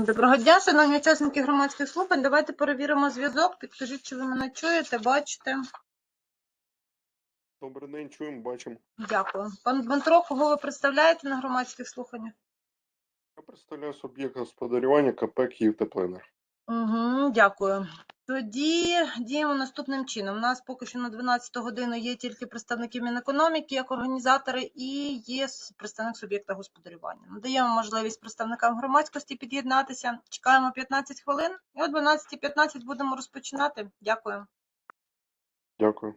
Доброго дня, шановні учасники громадських слухань. Давайте перевіримо зв'язок. Підкажіть, чи ви мене чуєте, бачите. Добрий день, чуємо, бачимо. Дякую. Пан Дмитро, кого ви представляєте на громадських слуханнях? Я представляю суб'єкт господарювання КП Київ Теплинер. Угу, дякую. Тоді діємо наступним чином. У нас поки що на 12 годину є тільки представники Мінекономіки як організатори і є представник суб'єкта господарювання. Надаємо можливість представникам громадськості під'єднатися. Чекаємо 15 хвилин і о 12.15 будемо розпочинати. Дякую. Дякую.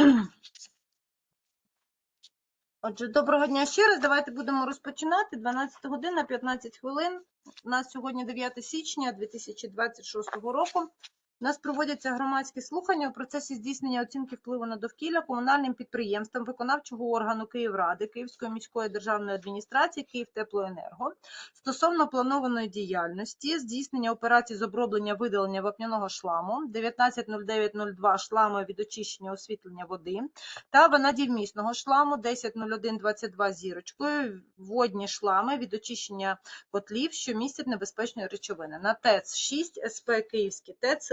Отже, доброго дня ще раз. Давайте будемо розпочинати. 12 година, 15 хвилин. У нас сьогодні 9 січня 2026 року. У нас проводяться громадські слухання у процесі здійснення оцінки впливу на довкілля комунальним підприємствам виконавчого органу Київради, Київської міської державної адміністрації, Київтеплоенерго стосовно планованої діяльності, здійснення операцій з оброблення видалення вапняного шламу 190902 шлами від очищення освітлення води та ванадівмісного шламу 100122 зірочкою, водні шлами від очищення котлів, що містять небезпечні речовини. На ТЕЦ 6 СП Київський ТЕЦ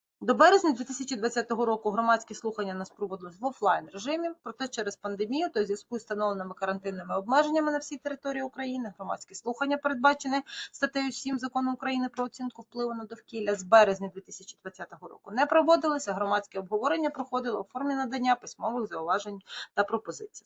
До березня 2020 року громадські слухання нас проводились в офлайн режимі, проте через пандемію в зв'язку з встановленими карантинними обмеженнями на всій території України громадські слухання, передбачені статтею 7 закону України про оцінку впливу на довкілля з березня 2020 року не проводилися. Громадське обговорення проходило у формі надання письмових зауважень та пропозицій.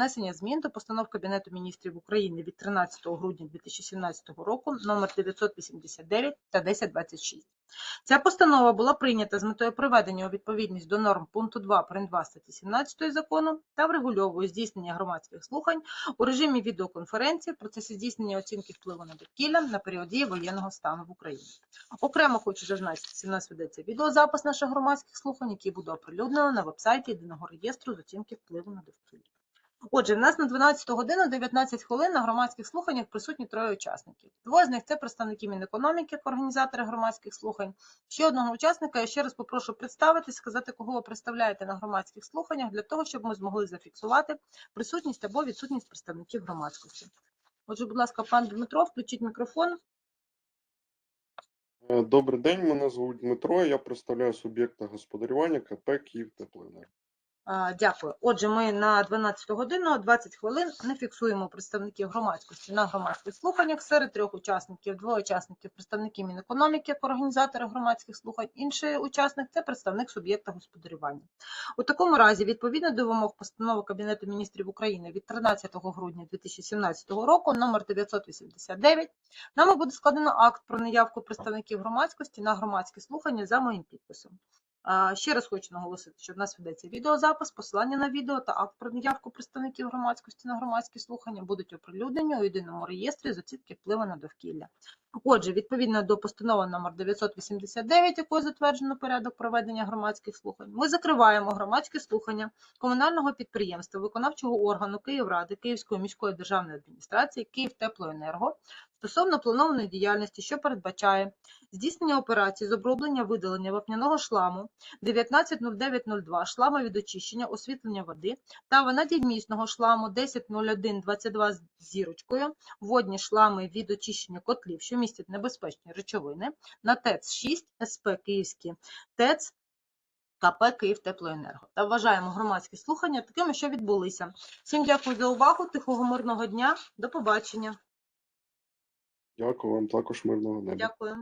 внесення змін до постанов Кабінету міністрів України від 13 грудня 2017 року номер 989 та 1026. Ця постанова була прийнята з метою приведення у відповідність до норм пункту 2 прим. 2 статті 17 закону та врегульовує здійснення громадських слухань у режимі відеоконференції в процесі здійснення оцінки впливу на довкілля на період дії воєнного стану в Україні. Окремо хочу зазначити, що у нас ведеться відеозапис наших громадських слухань, який буде оприлюднено на вебсайті єдиного реєстру з оцінки впливу на довкілля. Отже, в нас на 12 годину 19 хвилин на громадських слуханнях присутні троє учасників. Двоє з них це представники Мінекономіки, організатори громадських слухань. Ще одного учасника я ще раз попрошу представитись, сказати, кого ви представляєте на громадських слуханнях, для того, щоб ми змогли зафіксувати присутність або відсутність представників громадськості. Отже, будь ласка, пан Дмитро, включіть мікрофон. Е, Добрий день, мене звуть Дмитро. Я представляю суб'єкта господарювання КП Київтеплоенерго. А, Дякую. Отже, ми на 12 годину 20 хвилин не фіксуємо представників громадськості на громадських слуханнях. Серед трьох учасників, двоє учасників представники Мінекономіки як організатори громадських слухань. Інший учасник це представник суб'єкта господарювання. У такому разі, відповідно до вимог постанови Кабінету міністрів України від 13 грудня 2017 року, номер 989, нами буде складено акт про неявку представників громадськості на громадські слухання за моїм підписом. Ще раз хочу наголосити, що в нас ведеться відеозапис, посилання на відео та акт про наявку представників громадськості на громадські слухання будуть оприлюднені у єдиному реєстрі з оцінки впливу на довкілля. Отже, відповідно до постанови номер 989, якою затверджено порядок проведення громадських слухань, ми закриваємо громадські слухання комунального підприємства, виконавчого органу Київради, Київської міської державної адміністрації, Київтеплоенерго стосовно планованої діяльності, що передбачає здійснення операцій з оброблення видалення вапняного шламу 190902 шламу від очищення, освітлення води та ванадівмісного шламу 100122 з зірочкою, водні шлами від очищення котлів, що містять небезпечні речовини, на ТЕЦ 6 СП Київський ТЕЦ КП Київтеплоенерго. Та вважаємо громадські слухання такими, що відбулися. Всім дякую за увагу, тихого мирного дня, до побачення. Дякую вам також мирного неба. Дякую.